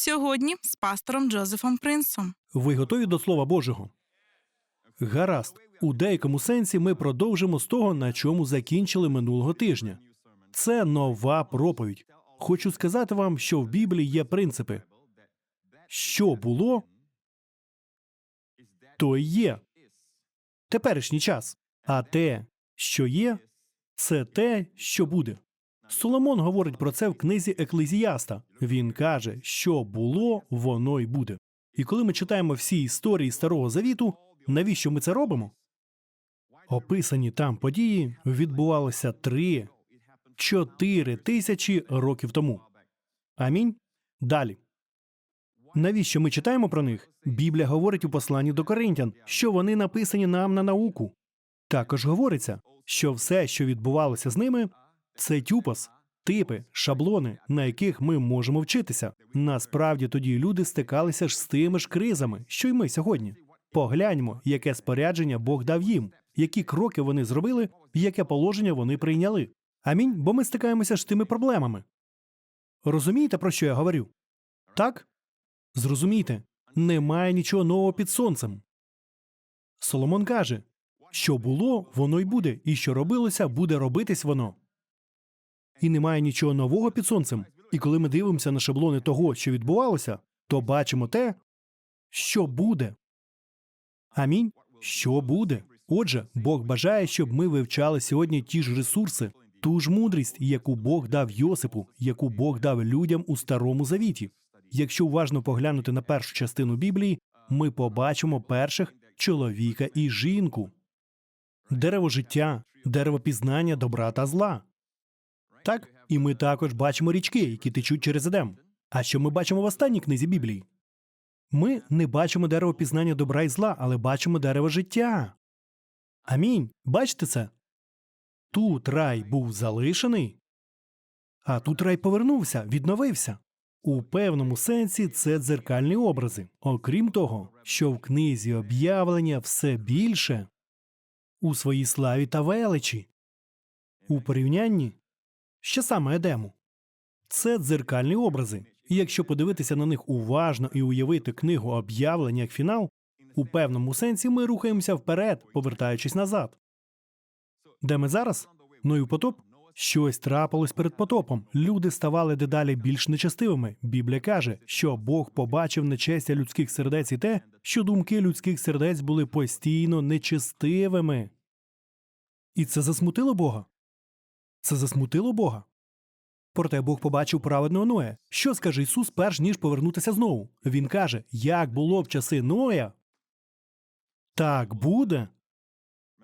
Сьогодні з пастором Джозефом Принсом. Ви готові до Слова Божого? Гаразд. У деякому сенсі ми продовжимо з того, на чому закінчили минулого тижня. Це нова проповідь. Хочу сказати вам, що в Біблії є принципи. Що було, то є. Теперішній час. А те, що є, це те, що буде. Соломон говорить про це в книзі Еклезіаста. Він каже, що було, воно й буде. І коли ми читаємо всі історії Старого Завіту, навіщо ми це робимо? Описані там події відбувалися три, чотири тисячі років тому. Амінь. Далі. Навіщо ми читаємо про них? Біблія говорить у посланні до Коринтян, що вони написані нам на науку. Також говориться, що все, що відбувалося з ними, це тюпос, типи, шаблони, на яких ми можемо вчитися. Насправді тоді люди стикалися ж з тими ж кризами, що й ми сьогодні. Погляньмо, яке спорядження Бог дав їм, які кроки вони зробили, яке положення вони прийняли. Амінь, бо ми стикаємося ж з тими проблемами. Розумієте, про що я говорю? Так? Зрозумійте, немає нічого нового під сонцем. Соломон каже, що було, воно й буде, і що робилося, буде робитись воно. І немає нічого нового під сонцем. І коли ми дивимося на шаблони того, що відбувалося, то бачимо те, що буде. Амінь. Що буде? Отже, Бог бажає, щоб ми вивчали сьогодні ті ж ресурси, ту ж мудрість, яку Бог дав Йосипу, яку Бог дав людям у старому завіті. Якщо уважно поглянути на першу частину Біблії, ми побачимо перших чоловіка і жінку, дерево життя, дерево пізнання добра та зла. Так, і ми також бачимо річки, які течуть через Едем. А що ми бачимо в останній книзі Біблії? Ми не бачимо дерево пізнання добра і зла, але бачимо дерево життя. Амінь. Бачите це? Тут рай був залишений, а тут рай повернувся, відновився. У певному сенсі це дзеркальні образи. Окрім того, що в книзі об'явлення все більше у своїй славі та величі. У порівнянні що саме Едему. Це дзеркальні образи. І якщо подивитися на них уважно і уявити книгу об'явлення як фінал, у певному сенсі ми рухаємося вперед, повертаючись назад. Де ми зараз? Ну і потоп? Щось трапилось перед потопом. Люди ставали дедалі більш нечестивими. Біблія каже, що Бог побачив нечестя людських сердець і те, що думки людських сердець були постійно нечестивими. І це засмутило Бога. Це засмутило Бога. Проте Бог побачив праведного Ноя. Що скаже Ісус, перш ніж повернутися знову? Він каже: як було в часи Ноя, так буде.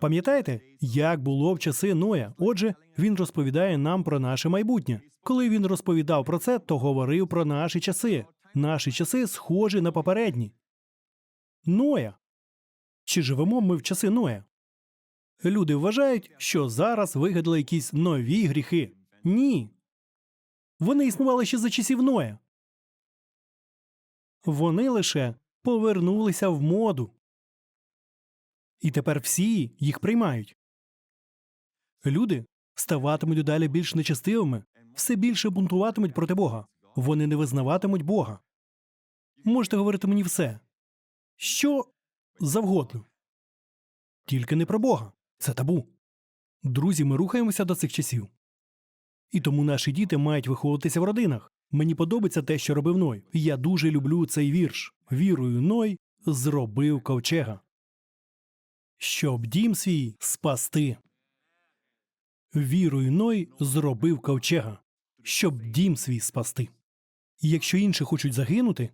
Пам'ятаєте, як було в часи Ноя? Отже, він розповідає нам про наше майбутнє. Коли він розповідав про це, то говорив про наші часи. Наші часи схожі на попередні. Ноя. Чи живемо ми в часи Ноя? Люди вважають, що зараз вигадали якісь нові гріхи. Ні. Вони існували ще за часів Ноя. Вони лише повернулися в моду. І тепер всі їх приймають. Люди ставатимуть далі більш нечестивими, все більше бунтуватимуть проти Бога. Вони не визнаватимуть Бога. Можете говорити мені все. Що завгодно. Тільки не про Бога. Це табу. Друзі, ми рухаємося до цих часів. І тому наші діти мають виховуватися в родинах. Мені подобається те, що робив Ной. Я дуже люблю цей вірш. Вірою Ной зробив ковчега. Щоб дім свій спасти. Вірою Ной зробив ковчега, щоб дім свій спасти. Якщо інші хочуть загинути,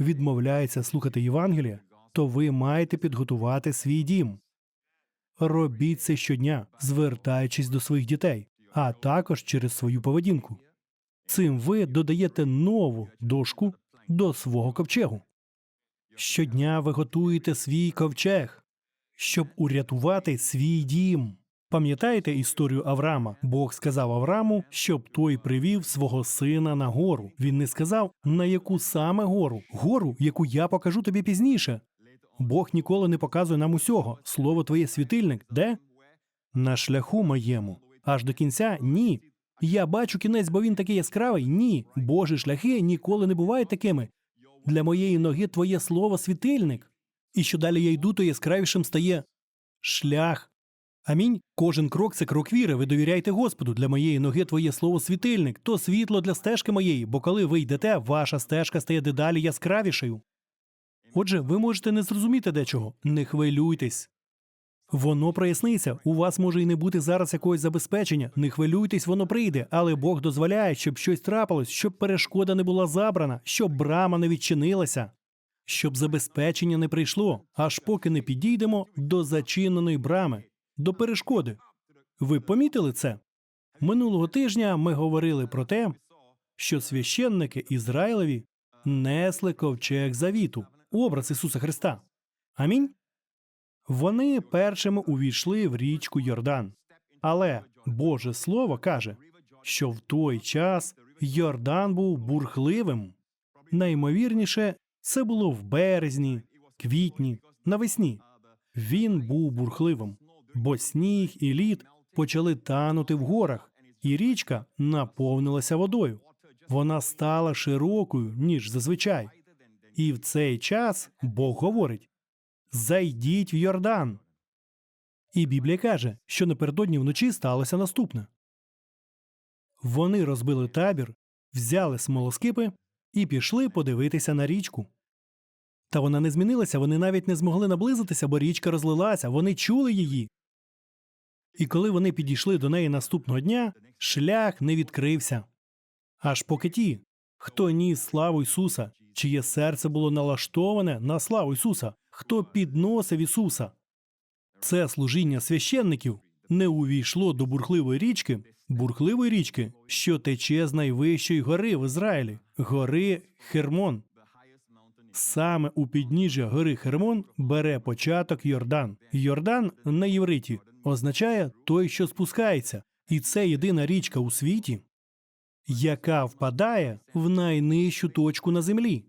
відмовляються слухати Євангелія, то ви маєте підготувати свій дім. Робіть це щодня, звертаючись до своїх дітей, а також через свою поведінку. Цим ви додаєте нову дошку до свого ковчегу. Щодня ви готуєте свій ковчег, щоб урятувати свій дім. Пам'ятаєте історію Авраама? Бог сказав Аврааму, щоб той привів свого сина на гору. Він не сказав, на яку саме гору, гору, яку я покажу тобі пізніше. Бог ніколи не показує нам усього. Слово твоє світильник, де? На шляху моєму. Аж до кінця ні. Я бачу кінець, бо він такий яскравий. Ні. Божі шляхи ніколи не бувають такими. Для моєї ноги твоє слово світильник. І що далі я йду, то яскравішим стає шлях. Амінь. Кожен крок це крок віри. Ви довіряйте Господу. Для моєї ноги твоє слово світильник, то світло для стежки моєї, бо коли ви йдете, ваша стежка стає дедалі яскравішою. Отже, ви можете не зрозуміти дечого. Не хвилюйтесь. Воно проясниться. У вас може і не бути зараз якогось забезпечення. Не хвилюйтесь, воно прийде, але Бог дозволяє, щоб щось трапилось, щоб перешкода не була забрана, щоб брама не відчинилася, щоб забезпечення не прийшло, аж поки не підійдемо до зачиненої брами, до перешкоди. Ви помітили це? Минулого тижня ми говорили про те, що священники Ізраїлеві несли ковчег завіту, образ Ісуса Христа. Амінь. Вони першими увійшли в річку Йордан. Але Боже Слово каже, що в той час Йордан був бурхливим. Наймовірніше, це було в березні, квітні, навесні. Він був бурхливим, бо сніг і лід почали танути в горах, і річка наповнилася водою. Вона стала широкою, ніж зазвичай. І в цей час Бог говорить: Зайдіть в Йордан. І Біблія каже, що напередодні вночі сталося наступне. Вони розбили табір, взяли смолоскипи і пішли подивитися на річку. Та вона не змінилася, вони навіть не змогли наблизитися, бо річка розлилася, вони чули її. І коли вони підійшли до неї наступного дня, шлях не відкрився. Аж поки ті, хто ніс славу Ісуса, чиє серце було налаштоване на славу Ісуса, хто підносив Ісуса. Це служіння священників не увійшло до бурхливої річки, бурхливої річки, що тече з найвищої гори в Ізраїлі, гори Хермон. Саме у підніжжя гори Хермон бере початок Йордан. Йордан на євриті означає той, що спускається, і це єдина річка у світі, яка впадає в найнижчу точку на землі.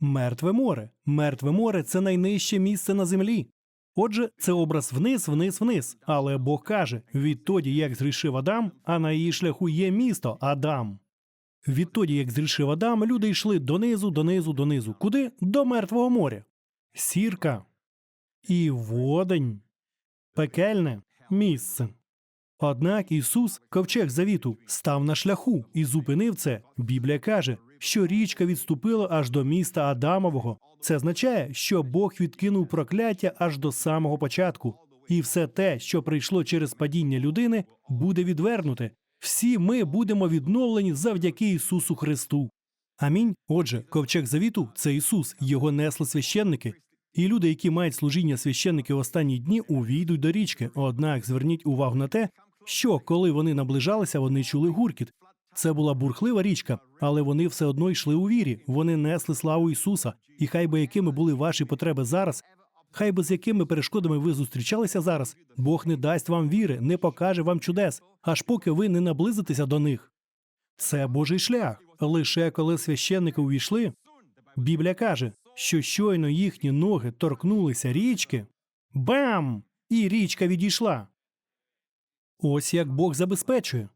Мертве море. Мертве море це найнижче місце на землі. Отже, це образ вниз, вниз, вниз. Але Бог каже: відтоді, як зрішив Адам, а на її шляху є місто Адам. Відтоді, як зрішив Адам, люди йшли донизу, донизу, донизу. Куди? До мертвого моря. Сірка. І водень. Пекельне місце. Однак Ісус, ковчег завіту, став на шляху і зупинив це. Біблія каже, що річка відступила аж до міста Адамового. Це означає, що Бог відкинув прокляття аж до самого початку, і все те, що прийшло через падіння людини, буде відвернуте. Всі ми будемо відновлені завдяки Ісусу Христу. Амінь. Отже, ковчег завіту це Ісус, його несли священники. І люди, які мають служіння священники в останні дні, увійдуть до річки. Однак зверніть увагу на те, що коли вони наближалися, вони чули гуркіт. Це була бурхлива річка, але вони все одно йшли у вірі. Вони несли славу Ісуса. І хай би якими були ваші потреби зараз, хай би з якими перешкодами ви зустрічалися зараз, Бог не дасть вам віри, не покаже вам чудес, аж поки ви не наблизитеся до них. Це Божий шлях. Лише коли священники увійшли, Біблія каже, що щойно їхні ноги торкнулися річки, бам! І річка відійшла. Ось як Бог забезпечує.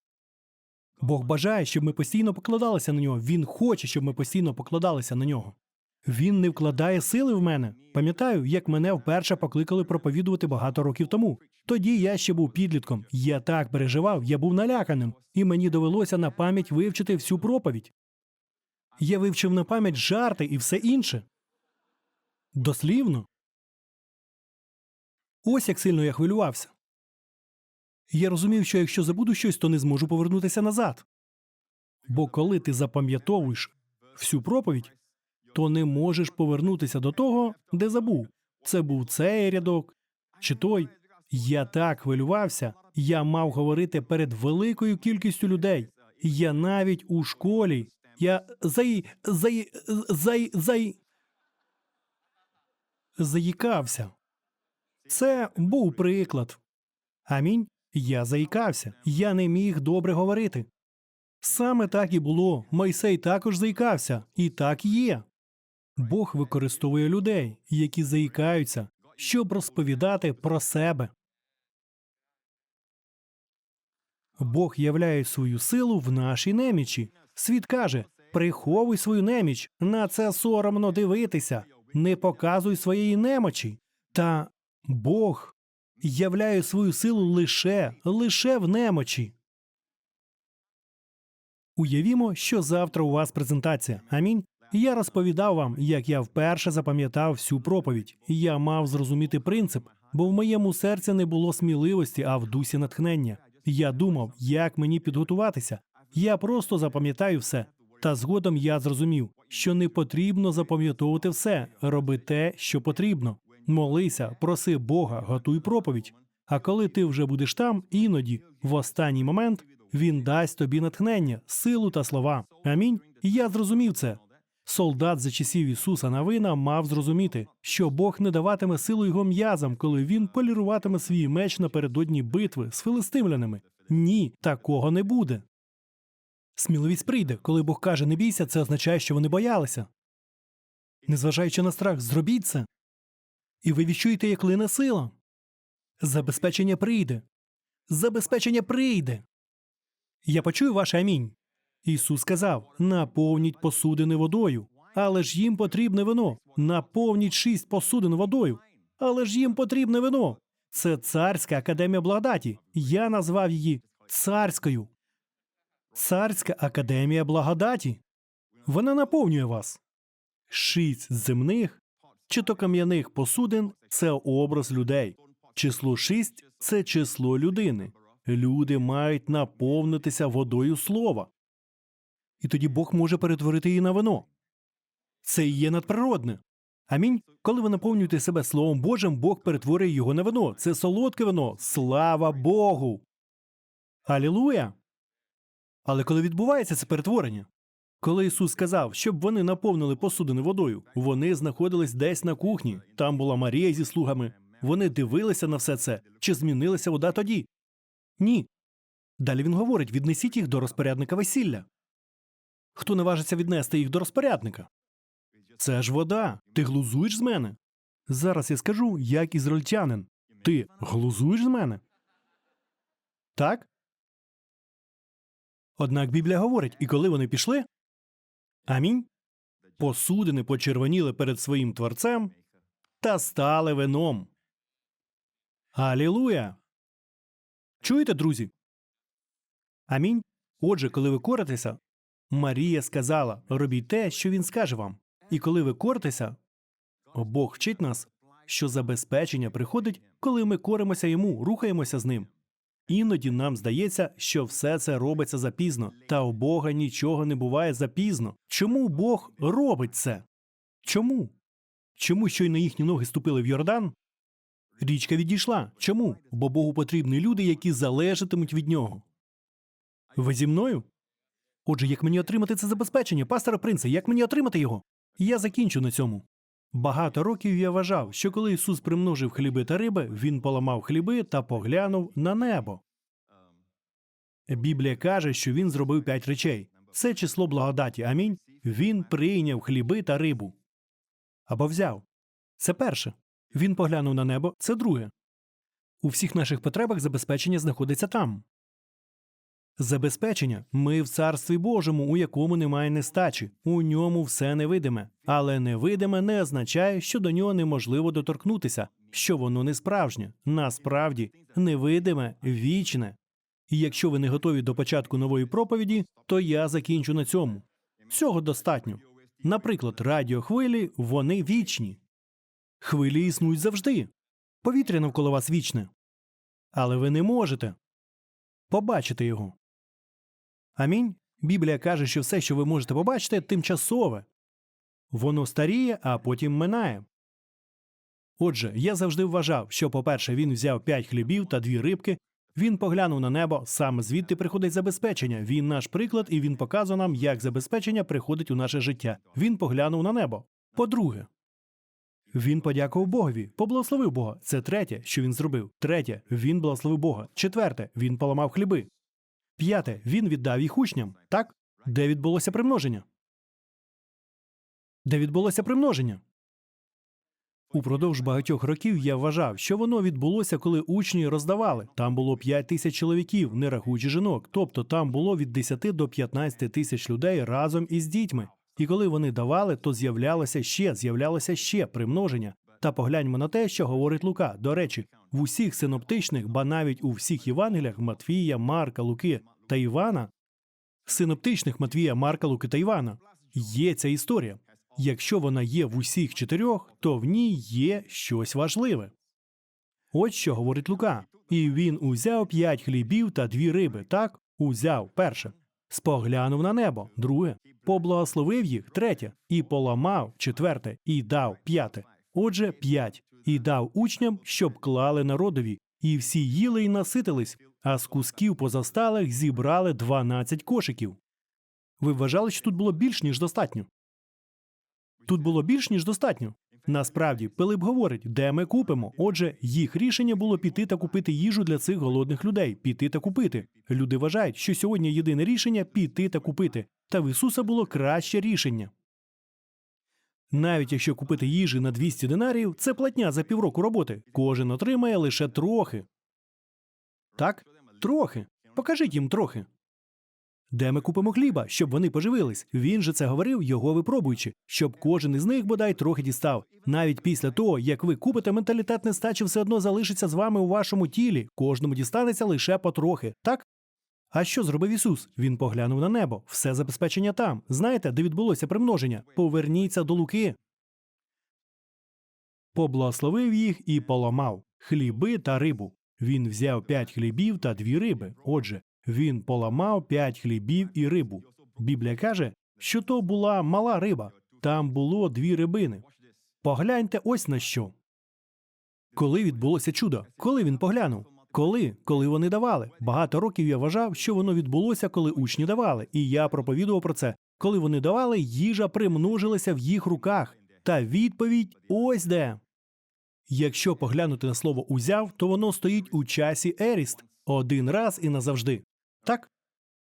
Бог бажає, щоб ми постійно покладалися на нього. Він хоче, щоб ми постійно покладалися на нього. Він не вкладає сили в мене. Пам'ятаю, як мене вперше покликали проповідувати багато років тому. Тоді я ще був підлітком. Я так переживав, я був наляканим, і мені довелося на пам'ять вивчити всю проповідь. Я вивчив на пам'ять жарти і все інше. Дослівно. Ось як сильно я хвилювався. Я розумів, що якщо забуду щось, то не зможу повернутися назад. Бо коли ти запам'ятовуєш всю проповідь, то не можеш повернутися до того, де забув. Це був цей рядок чи той. Я так хвилювався, я мав говорити перед великою кількістю людей. Я навіть у школі. Я заї, заї, заї, заї... заїкався. Це був приклад. Амінь. Я заїкався, я не міг добре говорити. Саме так і було. Мойсей також заїкався, і так є. Бог використовує людей, які заїкаються, щоб розповідати про себе. Бог являє свою силу в нашій немічі. Світ каже: Приховуй свою неміч, на це соромно дивитися, не показуй своєї немочі. Та Бог являє свою силу лише, лише в немочі. Уявімо, що завтра у вас презентація. Амінь. Я розповідав вам, як я вперше запам'ятав всю проповідь. Я мав зрозуміти принцип, бо в моєму серці не було сміливості, а в дусі натхнення. Я думав, як мені підготуватися. Я просто запам'ятаю все. Та згодом я зрозумів, що не потрібно запам'ятовувати все, роби те, що потрібно. Молися, проси Бога, готуй проповідь. А коли ти вже будеш там, іноді, в останній момент, він дасть тобі натхнення, силу та слова. Амінь. І я зрозумів це. Солдат за часів Ісуса Навина мав зрозуміти, що Бог не даватиме силу його м'язам, коли він поліруватиме свій меч напередодні битви з филистимлянами. Ні, такого не буде. Сміливість прийде, коли Бог каже не бійся, це означає, що вони боялися. Незважаючи на страх, зробіть це. І ви відчуєте, як лине сила. Забезпечення прийде. Забезпечення прийде. Я почую ваше амінь. Ісус сказав: наповніть посудини водою. Але ж їм потрібне вино. Наповніть шість посудин водою. Але ж їм потрібне вино. Це царська академія благодаті. Я назвав її царською. Царська академія благодаті. Вона наповнює вас. Шість земних чи то кам'яних посудин це образ людей. Число шість це число людини. Люди мають наповнитися водою слова. І тоді Бог може перетворити її на вино. Це і є надприродне. Амінь. Коли ви наповнюєте себе Словом Божим, Бог перетворює його на вино. Це солодке вино. Слава Богу. Алілуя. Але коли відбувається це перетворення? Коли Ісус сказав, щоб вони наповнили посудини водою, вони знаходились десь на кухні. Там була Марія зі слугами. Вони дивилися на все це. Чи змінилася вода тоді? Ні. Далі він говорить: віднесіть їх до розпорядника весілля. Хто наважиться віднести їх до розпорядника? Це ж вода. Ти глузуєш з мене? Зараз я скажу, як ізраїльтянин. Ти глузуєш з мене? Так? Однак Біблія говорить, і коли вони пішли. Амінь. Посудини почервоніли перед своїм творцем та стали вином. Алілуя! Чуєте, друзі? Амінь. Отже, коли ви коритеся, Марія сказала: робіть те, що він скаже вам. І коли ви коритеся, Бог вчить нас, що забезпечення приходить, коли ми коримося йому, рухаємося з ним. Іноді нам здається, що все це робиться запізно, та у Бога нічого не буває запізно. Чому Бог робить це? Чому? Чому щойно їхні ноги ступили в Йордан? Річка відійшла. Чому? Бо Богу потрібні люди, які залежатимуть від нього. Ви зі мною? Отже, як мені отримати це забезпечення, пастора принца, як мені отримати його? Я закінчу на цьому. Багато років я вважав, що коли Ісус примножив хліби та риби, він поламав хліби та поглянув на небо. Біблія каже, що він зробив п'ять речей. Це число благодаті. Амінь. Він прийняв хліби та рибу. Або взяв. Це перше. Він поглянув на небо. Це друге. У всіх наших потребах забезпечення знаходиться там. Забезпечення ми в царстві Божому, у якому немає нестачі, у ньому все невидиме, але невидиме не означає, що до нього неможливо доторкнутися, що воно не справжнє. Насправді, невидиме, вічне. І якщо ви не готові до початку нової проповіді, то я закінчу на цьому. Цього достатньо. Наприклад, радіохвилі вони вічні. Хвилі існують завжди. Повітря навколо вас вічне. Але ви не можете побачити його. Амінь. Біблія каже, що все, що ви можете побачити, тимчасове. Воно старіє, а потім минає. Отже, я завжди вважав, що, по-перше, він взяв п'ять хлібів та дві рибки, він поглянув на небо, саме звідти приходить забезпечення. Він наш приклад, і він показує нам, як забезпечення приходить у наше життя. Він поглянув на небо. По-друге, він подякував Богові, поблагословив Бога. Це третє, що він зробив. Третє, він благословив Бога. Четверте, він поламав хліби. П'яте, він віддав їх учням. Так? Де відбулося примноження? Де відбулося примноження? Упродовж багатьох років я вважав, що воно відбулося, коли учні роздавали. Там було 5 тисяч чоловіків, не рахуючи жінок. Тобто там було від 10 до 15 тисяч людей разом із дітьми. І коли вони давали, то з'являлося ще, з'являлося ще примноження. Та погляньмо на те, що говорить Лука. До речі, в усіх синоптичних, ба навіть у всіх Євангеліях Матвія, Марка, Луки та Івана, синоптичних Матвія, Марка, Луки та Івана, є ця історія. Якщо вона є в усіх чотирьох, то в ній є щось важливе. Ось що говорить Лука. І він узяв п'ять хлібів та дві риби, так? Узяв перше. Споглянув на небо, друге, поблагословив їх, третє, і поламав четверте, і дав п'яте. Отже, п'ять, і дав учням, щоб клали народові, і всі їли й наситились, а з кусків позасталих зібрали дванадцять кошиків. Ви вважали, що тут було більш ніж достатньо? Тут було більш ніж достатньо. Насправді, Пилип говорить, де ми купимо. Отже, їх рішення було піти та купити їжу для цих голодних людей. Піти та купити. Люди вважають, що сьогодні єдине рішення піти та купити. Та в Ісуса було краще рішення. Навіть якщо купити їжі на 200 динарів, це платня за півроку роботи. Кожен отримає лише трохи. Так? Трохи. Покажіть їм трохи. Де ми купимо хліба, щоб вони поживились? Він же це говорив, його випробуючи, щоб кожен із них бодай трохи дістав. Навіть після того, як ви купите менталітет нестачі, все одно залишиться з вами у вашому тілі. Кожному дістанеться лише потрохи, так? А що зробив Ісус? Він поглянув на небо, все забезпечення там. Знаєте, де відбулося примноження? Поверніться до Луки. Поблагословив їх і поламав хліби та рибу. Він взяв п'ять хлібів та дві риби. Отже, він поламав п'ять хлібів і рибу. Біблія каже, що то була мала риба. Там було дві рибини. Погляньте ось на що. Коли відбулося чудо? Коли він поглянув? Коли? Коли вони давали? Багато років я вважав, що воно відбулося, коли учні давали, і я проповідував про це. Коли вони давали, їжа примножилася в їх руках. Та відповідь ось де. Якщо поглянути на слово узяв, то воно стоїть у часі еріст один раз і назавжди. Так?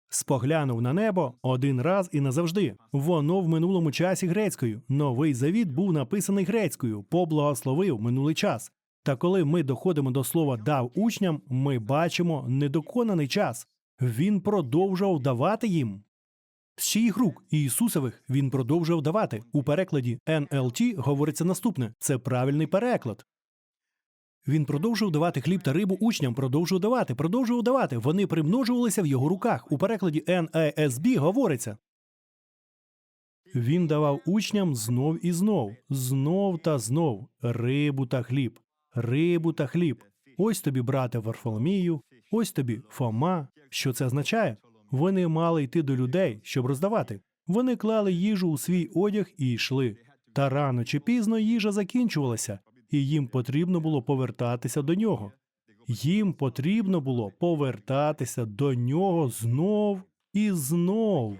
Споглянув на небо один раз і назавжди. Воно в минулому часі грецькою. Новий завіт був написаний грецькою, поблагословив минулий час. Та коли ми доходимо до слова дав учням, ми бачимо недоконаний час. Він продовжував давати їм. З чиїх рук Ісусових він продовжував давати. У перекладі NLT говориться наступне: це правильний переклад. Він продовжував давати хліб та рибу учням, продовжував давати, продовжував давати. Вони примножувалися в його руках. У перекладі NASB говориться. Він давав учням знов і знов, знов та знов рибу та хліб, рибу та хліб. Ось тобі, брате Варфоломію, ось тобі Фома. Що це означає? Вони мали йти до людей, щоб роздавати. Вони клали їжу у свій одяг і йшли. Та рано чи пізно їжа закінчувалася, і їм потрібно було повертатися до нього. Їм потрібно було повертатися до нього знов і знов.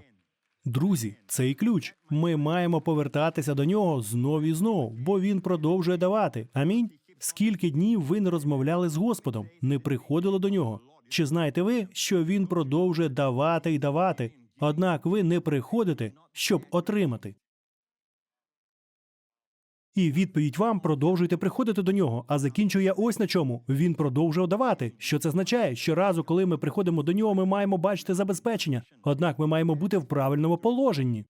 Друзі, це і ключ. Ми маємо повертатися до нього знов і знов, бо він продовжує давати. Амінь. Скільки днів ви не розмовляли з Господом, не приходили до нього? Чи знаєте ви, що він продовжує давати і давати, однак ви не приходите, щоб отримати? І відповідь вам продовжуйте приходити до нього. А закінчую я ось на чому. Він продовжує давати. Що це означає? Щоразу, коли ми приходимо до нього, ми маємо бачити забезпечення. Однак ми маємо бути в правильному положенні.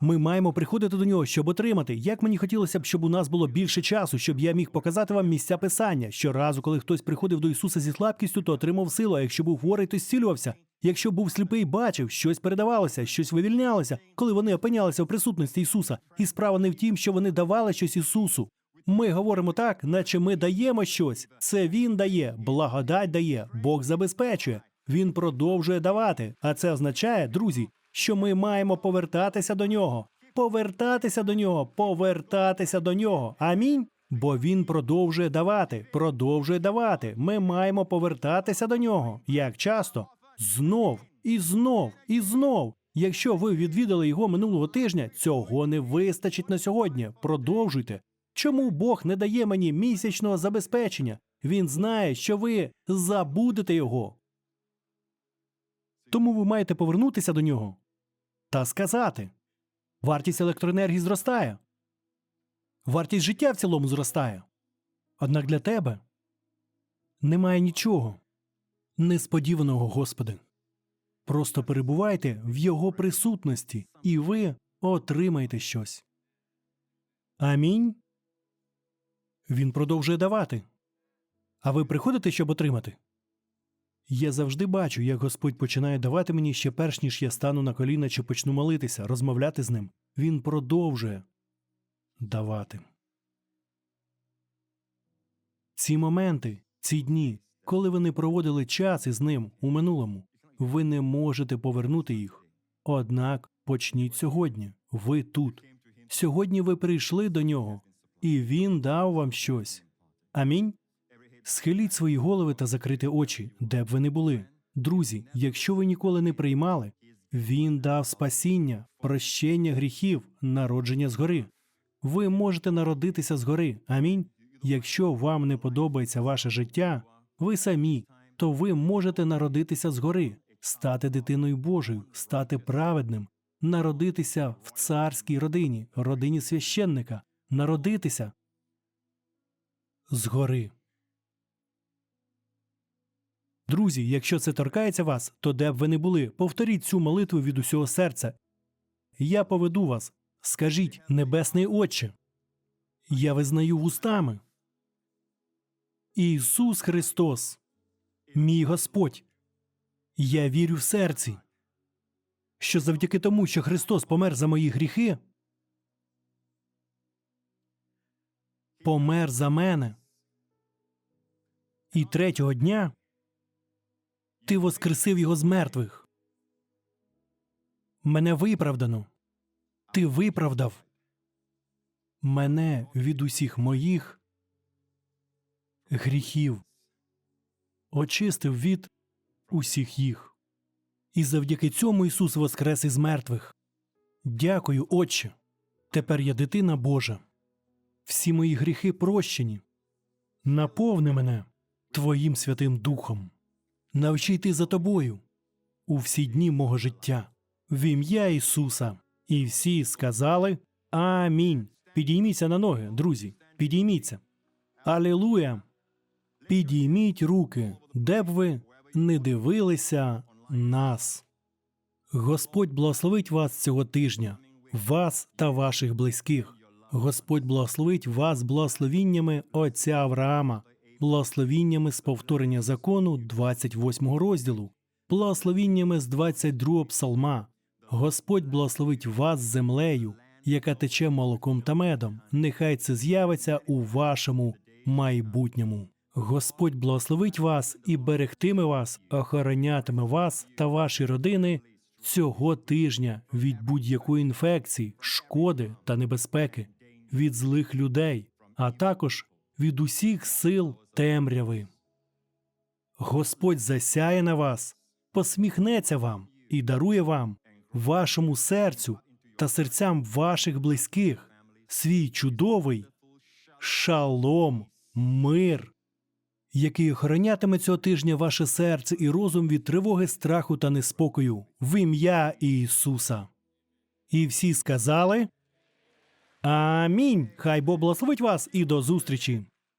Ми маємо приходити до нього, щоб отримати. Як мені хотілося б, щоб у нас було більше часу, щоб я міг показати вам місця писання. Щоразу, коли хтось приходив до Ісуса зі слабкістю, то отримав силу. А якщо був хворий, то зцілювався. Якщо був сліпий, бачив, щось передавалося, щось вивільнялося, коли вони опинялися в присутності Ісуса. І справа не в тім, що вони давали щось Ісусу. Ми говоримо так, наче ми даємо щось. Це Він дає, благодать дає, Бог забезпечує. Він продовжує давати. А це означає, друзі, що ми маємо повертатися до нього, повертатися до нього, повертатися до нього. Амінь. Бо він продовжує давати, продовжує давати. Ми маємо повертатися до нього. Як часто? Знов і знов і знов. Якщо ви відвідали його минулого тижня, цього не вистачить на сьогодні. Продовжуйте. Чому Бог не дає мені місячного забезпечення? Він знає, що ви забудете його. Тому ви маєте повернутися до нього та сказати: вартість електроенергії зростає. Вартість життя в цілому зростає. Однак для тебе немає нічого несподіваного, Господи. Просто перебувайте в Його присутності, і ви отримаєте щось. Амінь. Він продовжує давати. А ви приходите, щоб отримати? Я завжди бачу, як Господь починає давати мені ще перш ніж я стану на коліна чи почну молитися, розмовляти з ним. Він продовжує давати. Ці моменти, ці дні, коли ви не проводили час із ним у минулому, ви не можете повернути їх. Однак почніть сьогодні. Ви тут. Сьогодні ви прийшли до нього, і він дав вам щось. Амінь. Схиліть свої голови та закрити очі, де б ви не були. Друзі, якщо ви ніколи не приймали, він дав спасіння, прощення гріхів, народження згори. Ви можете народитися згори. Амінь. Якщо вам не подобається ваше життя, ви самі, то ви можете народитися згори, стати дитиною Божою, стати праведним, народитися в царській родині, родині священника, народитися згори. Друзі, якщо це торкається вас, то де б ви не були, повторіть цю молитву від усього серця. Я поведу вас. Скажіть, Небесний Отче. Я визнаю вустами. Ісус Христос, мій Господь. Я вірю в серці, що завдяки тому, що Христос помер за мої гріхи, помер за мене. І третього дня ти воскресив його з мертвих. Мене виправдано. Ти виправдав мене від усіх моїх гріхів, очистив від усіх їх. І завдяки цьому Ісус воскрес із мертвих. Дякую, Отче. Тепер я дитина Божа. Всі мої гріхи прощені. Наповни мене Твоїм Святим Духом. Навчи йти за тобою у всі дні мого життя. В ім'я Ісуса. І всі сказали Амінь. Підійміться на ноги, друзі. Підійміться. Алілуя. Підійміть руки, де б ви не дивилися нас. Господь благословить вас цього тижня, вас та ваших близьких. Господь благословить вас благословіннями Отця Авраама, благословіннями з повторення закону 28 розділу, благословіннями з 22 псалма. Господь благословить вас землею, яка тече молоком та медом. Нехай це з'явиться у вашому майбутньому. Господь благословить вас і берегтиме вас, охоронятиме вас та ваші родини цього тижня від будь-якої інфекції, шкоди та небезпеки, від злих людей, а також від усіх сил темряви. Господь засяє на вас, посміхнеться вам і дарує вам, вашому серцю та серцям ваших близьких свій чудовий шалом, мир, який охоронятиме цього тижня ваше серце і розум від тривоги, страху та неспокою в ім'я Ісуса. І всі сказали Амінь. Хай Бог благословить вас і до зустрічі.